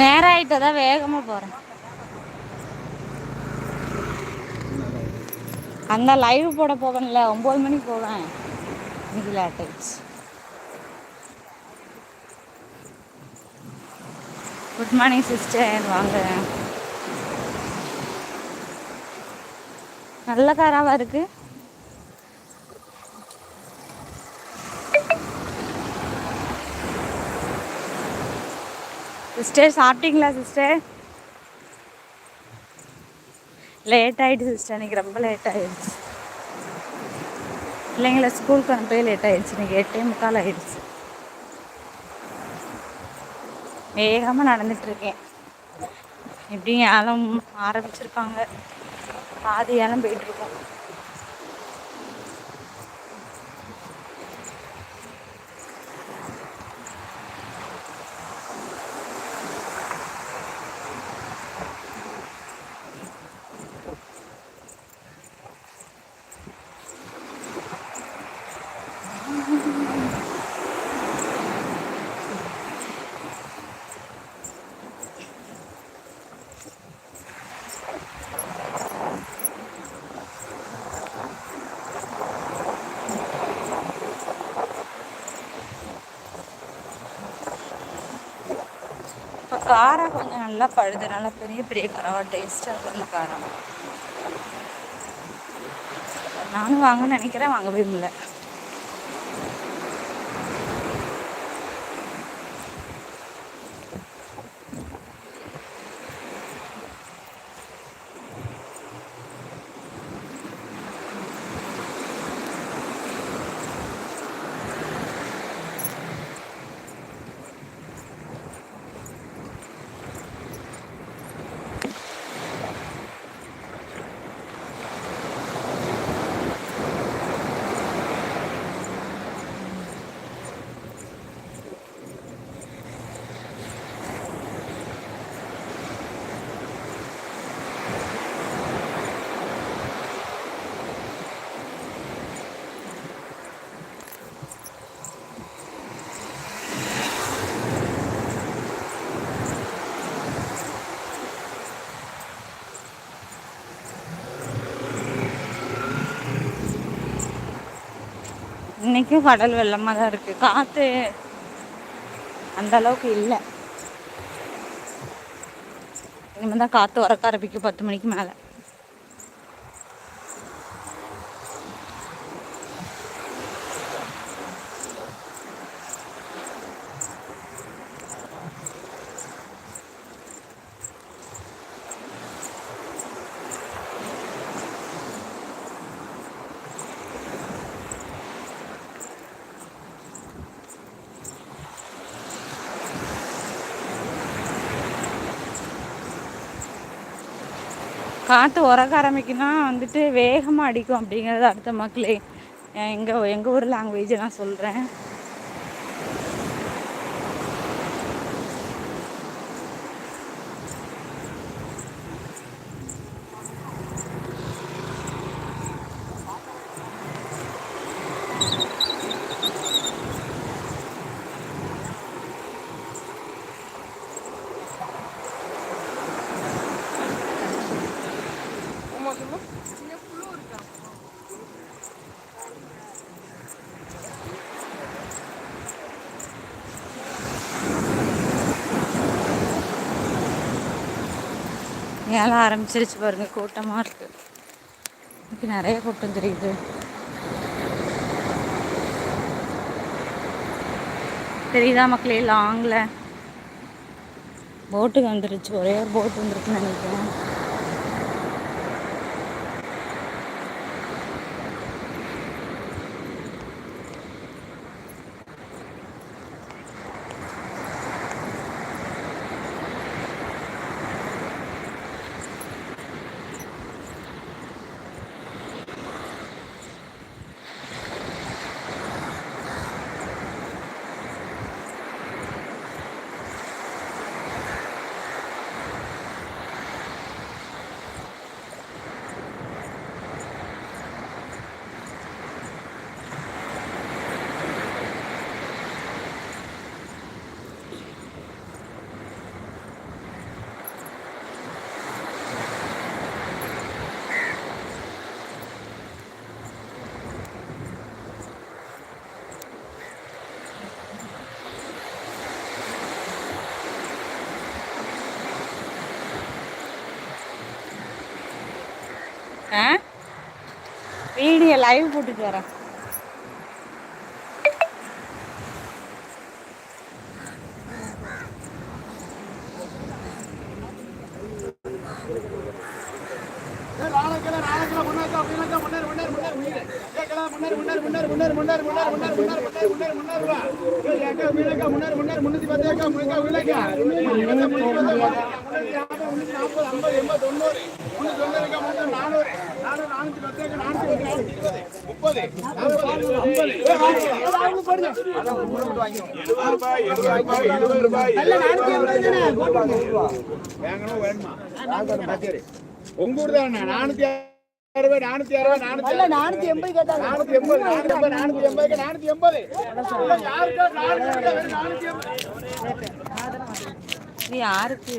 நேரம் ஆயிட்டால் தான் வேகமாக போகிறேன் அந்த லைவ் போட போவேன்ல ஒம்பது மணிக்கு போவேன். இன்னைக்கு லேட் ஆயிடுச்சு. குட் மார்னிங் சிஸ்டர் வாங்க. நல்ல காராவா இருக்குது சிஸ்டர் சாப்பிட்டீங்களா சிஸ்டர்? லேட் ஆகிடுச்சு சிஸ்டர் இன்னைக்கு ரொம்ப லேட் ஆகிடுச்சு பிள்ளைங்கள ஸ்கூலுக்கு அனுப்பவே லேட் ஆகிடுச்சு இன்னைக்கு எட்டே முக்கால் ஆகிடுச்சு வேகமாக நடந்துட்டு இருக்கேன். எப்படியும் ஏலம் ஆரம்பிச்சிருப்பாங்க பாதி ஏலம் போயிட்டு காரம் கொஞ்சம் நல்லா பழுது நல்லா பெரிய பெரிய காரம் டேஸ்டாக இருக்கும் காரம். நானும் வாங்கன்னு நினைக்கிறேன் வாங்கவே முடியல இன்னைக்கும் கடல் வெள்ளமாக தான் இருக்கு. காற்று அந்த அளவுக்கு இல்லை. இனிமேல் தான் காற்று உறக்க ஆரம்பிக்கும் பத்து மணிக்கு மேலே. காற்று உறக்க ஆரம்பிக்குன்னா வந்துட்டு வேகமாக அடிக்கும் அப்படிங்கிறது அடுத்த மக்களே. எங்கள் எங்கள் ஊர் லாங்குவேஜ் நான் சொல்கிறேன் ஏழை ஆரம்பிச்சிருச்சு பாருங்க கூட்டமாக இருக்கு. எனக்கு நிறைய கூட்டம் தெரியுது. தெரியுதா மக்களே லாங்கில் போட்டுக்கு வந்துருச்சு ஒரே ஒரு போட் வந்துருக்குன்னு நினைக்கிறேன். ஆ? வீடியோ லைவ் போட்டுட்டு வரேன். உங்க ஊர் தான் நானூத்தி அறுபது நானூத்தி அறுபது நானூத்தி நானூத்தி எண்பது கேட்டாங்க நானூத்தி எண்பது நானூத்தி எண்பது நானூத்தி எண்பது நானூத்தி எண்பது யாருக்கா நானூத்தி எண்பது இது யாருக்கு?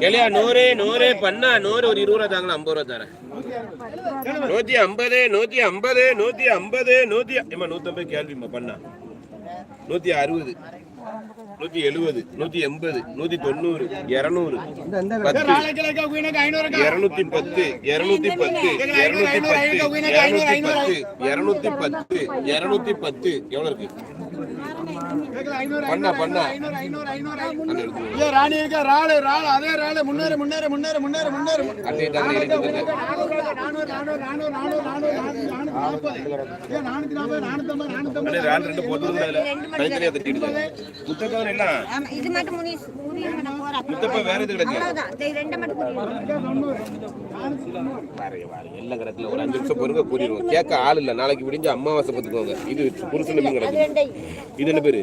இல்லையா நூறு நூறு பண்ணா நூறு ஒரு இருபது ரூபா தாங்களா ஐம்பது ரூபா தரேன். நூத்தி ஐம்பது நூத்தி ஐம்பது நூத்தி ஐம்பது நூத்தி நூத்தி ஐம்பது கேள்விமா பண்ணா. நூத்தி அறுபது. நூத்தி எழுபது நூத்தி எண்பது நூத்தி தொண்ணூறு இருநூறு இருநூத்தி பத்து இருநூத்தி பத்து இருநூத்தி பத்து இருநூத்தி பத்து இருநூத்தி பத்து இருநூத்தி பத்து எவ்வளவு இருக்கு? பண்ணா பண்ணா. ராணி இருக்கா ராளு ராளு அதே ராளு முன்னேறு முன்னேறு முன்னேறு முன்னேறு முன்னேறு. ரெண்டு போட்டு கைத்தறியா தட்டிடுது எல்லா கிடக்குல ஒரு அஞ்சு நிமிஷம் பொறுங்க கூறிடுவோம் கேட்க ஆள் இல்லை நாளைக்கு விடிஞ்சு அம்மாவாசை பார்த்துக்கோங்க இது புருஷன் கிடக்கு இது என்ன பேரு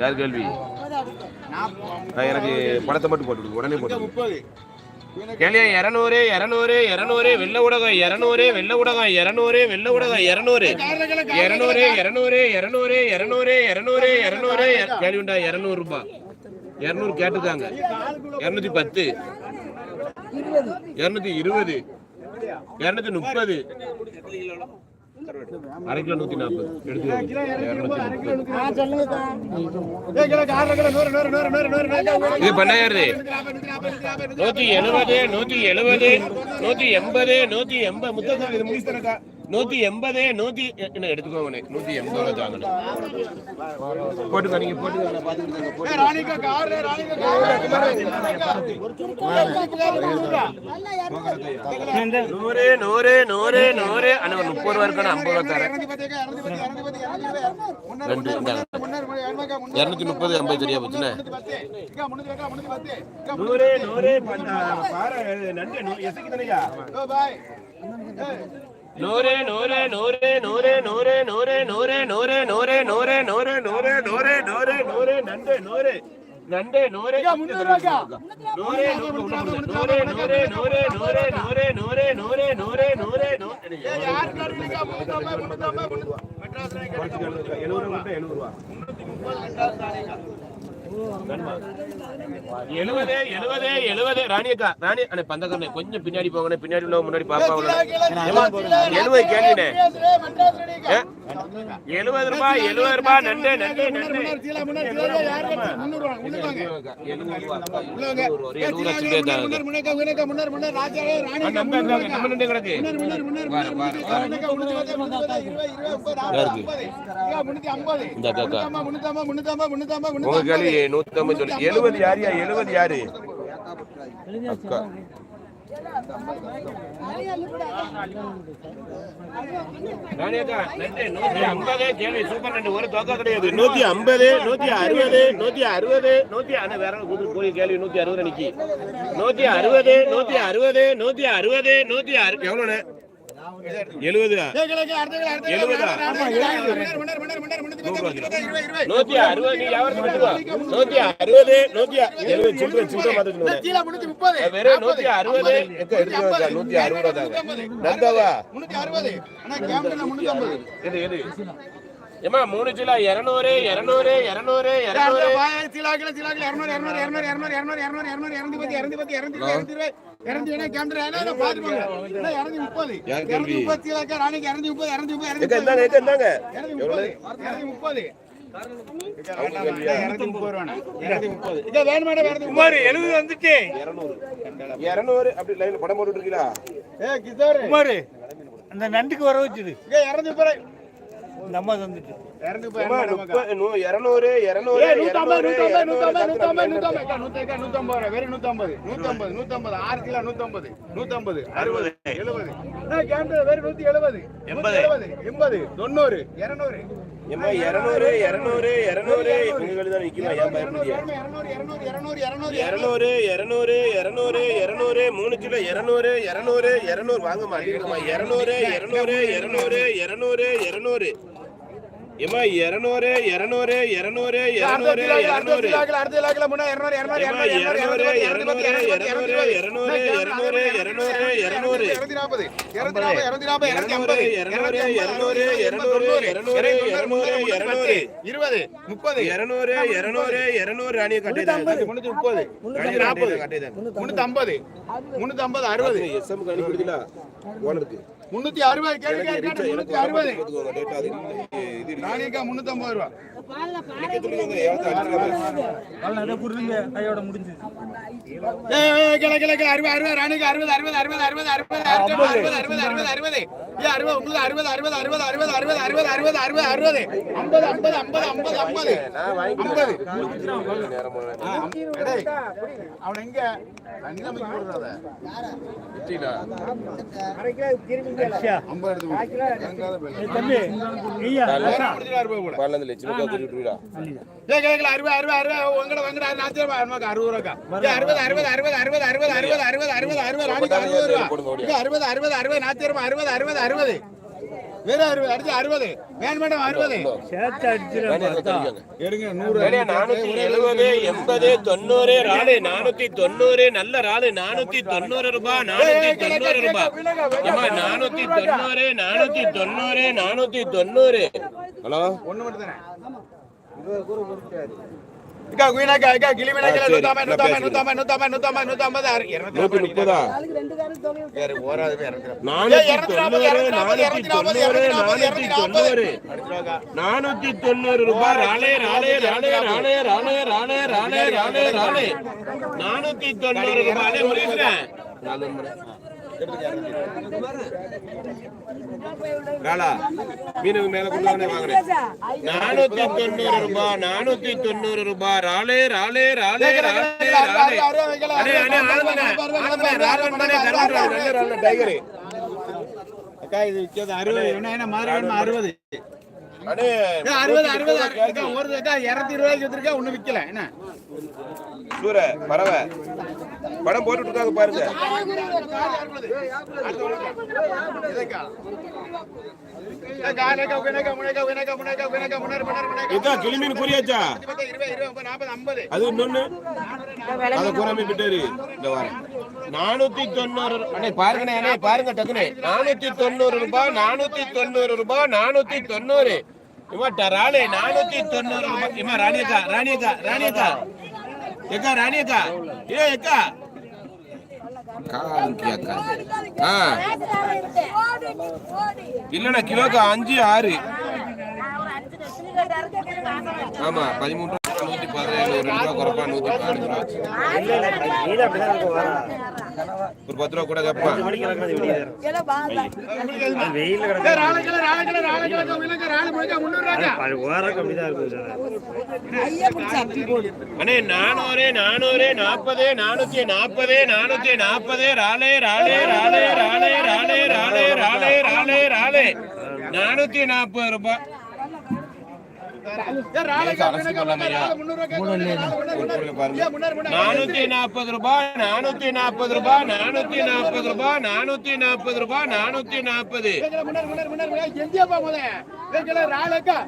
யார் கேள்வி? ஆ, எனக்கு பணத்தை மட்டும் போட்டு உடனே போட்டு விடுங்க. இரநூறு இரநூறு இரநூறு வெள்ள ஊடகம் இரநூறு வெள்ள ஊடகம் இரநூறு வெள்ள ஊடகம் இரநூறு. இரநூறு இரநூறு இரநூறு இரநூறு இரநூறு இரநூறு. கேள்விண்டா இரநூறு ரூபாய் இரநூறு கேட்டுருக்காங்க இரநூத்தி பத்து. இரநூத்தி இருபது. இரநூத்தி முப்பது. அரை கிலோ நூத்தி நாற்பது. இது பண்ணாயிரது. நூத்தி எழுபது நூத்தி எழுபது நூத்தி எண்பது நூத்தி எண்பது. முத்தம் இது நூத்தி எண்பது நூத்தி என்ன எடுத்துக்கோங்க நூத்தி எண்பது ரூபா தாங்கணும் போட்டுக்கோ நீங்க போட்டுக்கோ நான் பாத்துக்கிட்டு போட்டு ராணிக்கா கார் ராணிக்கா நூறு நூறு நூறு நூறு. முப்பது ரூபா இருக்கணும் ஐம்பது ரூபா தரேன். ரெண்டு. இருநூத்தி முப்பது ஐம்பது சரியா போச்சுண்ணே. நூறு நூறு பாரு நன்றி எசைக்கு தானையா நூறு நூறு நூறு நூறு நூறு நூறு நூறு நூறு நூறு நூறு நூறு நூறு நூறு நூறு நூறு நண்டு நூறு நண்டு நூறு நூறு நூறு நூறு நூறு நூறு நூறு நூறு நூறு நூறு நூறு நூறு எழுபது எழுபது எழுபது ராணியக்கா ராணி அண்ணே பந்தக்கண்ணே கொஞ்சம் பின்னாடி போங்கண்ணே. பின்னாடி உள்ள முன்னாடி பாப்பா எழுபது கேள்வினே எழுபது ரூபாய் எழுபது ரூபாய் நண்டு நண்டு நூத்தி ஐம்பது எழுபது யாரியா எழுபது யாரு நூத்தி ஐம்பது நூத்தி அறுபது நூத்தி அறுபது. நூத்தி வேற போய் கேள்வி நூத்தி அறுபது நிக்கி நூத்தி அறுபது நூத்தி அறுபது நூத்தி அறுபது நூத்தி எவ்வளோண்ணே எழுபதா எழுபதா நூத்தி அறுபது நூத்தி அறுபது நூத்தி எழுபது சில்லற சில்லற பார்த்துக்கணும் வெறும் நூத்தி அறுபது. நூத்தி அறுபது தாங்க நந்தாவா? எது எது? ஏமா மூணு கிலோ இருநூறு இருநூறு இருநூறு இருநூறு. கிலோ கிலோ கிலோ இருநூறு இருநூறு இருநூறு இருநூறு இருநூறு இருநூறு இருநூறு இருநூத்தி பத்து இருநூத்தி பத்து இருநூத்தி இருபது. இரநூத்தி ஏழா கேமரா ஏன்னா பாத்துப்பாங்க இரநூத்தி முப்பது. இரநூத்தி முப்பத்தி ஏழாக்கா ராணிக்கு இரநூத்தி முப்பது இரநூத்தி முப்பது இரநூத்தி முப்பது. அப்படி லைன் படம் போட்டு இருக்கீங்களா? ஏ கிஷோர். குமார் அந்த நண்டுக்கு வர வச்சுது. இரநூத்தி நம்ம வந்துட்டு இருநூறு இருநூறு நூத்தம்பது நூத்தம்பது நூத்தம்பது நூத்தம்பது நூத்தம்பது வெறும் நூத்தம்பது நூத்தம்பது ஆறு கிலோ நூத்தம்பது நூத்தம்பது அறுபது எழுபது நூத்தி எழுபது எண்பது எழுபது எண்பது தொண்ணூறு இருநூறு இருநூறு இருநூறு இருநூறு பெண்கள் தான் நிக்கலாம் ஏன் பயப்படுதியா இருநூறு இருநூறு இருநூறு இருநூறு மூணு கிலோ இருநூறு இருநூறு இருநூறு வாங்கம்மா அதிகமா இரநூறு இருநூறு இருநூறு இருநூறு இருநூறு ஏமா இருநூறு இருநூறு இருநூறு இருநூறு இருநூறு இருபது முப்பது இருநூறு இருநூறு இருநூறு ராணியை கட்டிதான் முன்னூத்தி முப்பது முன்னூத்தி நாற்பது முன்னூத்தி ஐம்பது முன்னூத்தி ஐம்பது அறுபது எஸ்எம் கணிப்பிடுதீங்களா ஓனருக்கு முன்னூத்தி அறுபது கேள்வி முன்னூத்தி அறுபது. நாளைக்கா முன்னூத்தி ஐம்பது ரூபா. இன்னைக்கு துணிக்கோங்க, அறுபது, அறுபது, ராணிக்கு அறுபது, அறுபது, அறுபது, அறுபது, அறுபது, அறுபது, அறுபது, அறுபது, அறுபது, அறுபது. உங்களுக்கு அறுபது, அறுபது, அறுபது, அறுபது, அறுபது, அறுபது, அறுபது, அறுபது, அறுபது. ஐம்பது, ஐம்பது, ஐம்பது, ஐம்பது, ஐம்பது. அவன் எங்க ஐம்பது எடுத்து கொடு. இறங்காத பிள்ளை. வேணா, முடிச்சுட்டு அறுபது அறுபது, அறுபது, உங்கட, நாற்பது ரூபா, நமக்கு அறுபது. ஏய், அறுபது, அறுபது, அறுபது, அறுபது, அறுபது, அறுபது, அறுபது, அறுபது, அறுபது, அறுபது ரூபா. அறுபது, அறுபது, அறுபது, நாற்பது ரூபா, அறுபது, அறுபது, அறுபது. வெறும் அறுபது, அடுத்து அறுபது. வேணும் மேடம், அறுபது. வேணையை கட்டிக்கோங்க. எடுங்க, நூறு. நானூத்தி எழுபது, எண்பது, தொண்ணூறு, ராலு நானூத்தி தொண்ணூறு, நல்ல ராலு நானூத்தி தொண்ணூறு ரூபாய், நானூத்தி தொண்ணூறு ரூபாய். நானூத்தி தொண்ணூறு, நானூத்தி தொண்ணூறு, நானூத்தி தொண்ணூறு. ஹலோ ஒண்ணு மட்டும் தானே? நானூத்தி தொண்ணூறு. நானூத்தி ரூபாய் ராலே ராலே ராலே ராலே ராலே ராலே ராலே ராலே ராலே நானூத்தி தொண்ணூறு ரூபாய் முடிக்கிறேன் ராலா மீனுக்கு மேல கொண்டு வாங்கினேன் நானூத்தி தொண்ணூறு ரூபாய் நானூத்தி தொண்ணூறு ரூபாய் ராலே ராலே ராலே ராலே ராலே டைகரு அக்கா, இது அறுபது. என்ன, என்ன, மாறு வேணுமா? அறுபது. அறுபது, அறுபது, ஒரு இருநூத்தி இருபது ரூபாய்க்கு ஒண்ணும் விக்கல, என்ன? சூர பறவை. படம் போட்டு இருக்காங்க பாருங்க. இதான் கிளிமீன் குறியாச்சா அது இன்னொன்னு அதை கூறாம விட்டாரு. வாரம். நானூத்தி தொண்ணூறு அண்ணே பாருங்கண்ணே பாருங்க டக்குனே. நானூத்தி தொண்ணூறு ரூபாய் நானூத்தி தொண்ணூறு ரூபாய் நானூத்தி தொண்ணூறு. இம்மா ராணி நானூத்தி தொண்ணூறு இம்மா ராணி அக்கா ராணி அக்கா ராணி அக்கா. எக்கா ராணி அக்கா. ஏ எக்கா இல்லண்ணா கிலோக்கு அஞ்சு ஆறு. ஆமா பதிமூன்று நூத்தி பதினேழு நூத்தி பதினஞ்சு ஒரு பத்து ரூபா கூட கேட்பான். அண்ணே நானூறு நானூறு நாற்பது நானூத்தி நாற்பது நானூத்தி நாற்பது ராலே ராலே ராலே ராலே ராலே ராலே ராலே ராலே ராலே நானூத்தி நாற்பது ரூபாய். நானூத்தி நாற்பது ரூபாய் நானூத்தி நாற்பது ரூபாய் நானூத்தி நாற்பது ரூபாய் நானூத்தி நாற்பது ரூபாய் நானூத்தி நாற்பது கிலோ, முன்னூறு, முன்னூறு, முன்னூறு, முன்னூறு. எங்கேயாப்பா முத? ஏய், கிலோ, ராளைக்கா.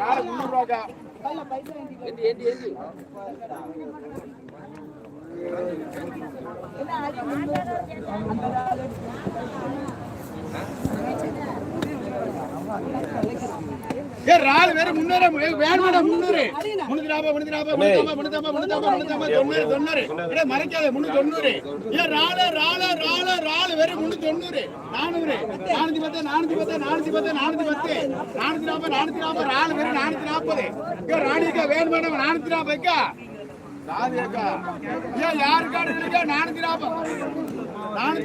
ராளை முந்நூறு ரூபாய்க்கா. ஏ ரால் வேற முன்னூறு வேணுமாடா முன்னூறு. முன்னூத்தி நாற்பது முன்னூத்தி நாற்பது முன்னூத்தி ஐம்பது முன்னூத்தி ஐம்பது முன்னூத்தி ஐம்பது தொண்ணூறு தொண்ணூறு. மறைக்காத முன்னூத்தி தொண்ணூறு. ஏ ரால ரால ரால ரால் வேற முன்னூத்தி தொண்ணூறு. நானூறு. நானூத்தி பத்து நானூத்தி பத்து நானூத்தி பத்து நானூத்தி பத்து. நானூத்தி நாற்பது நானூத்தி நாற்பது ரால் வேற நானூத்தி நாற்பது ஏ ராணிக்கா வேணுமாடா நானூத்தி நாற்பதுக்கா சாதியக்கா ஏன் நானூத்தி நாற்பது நானூத்தி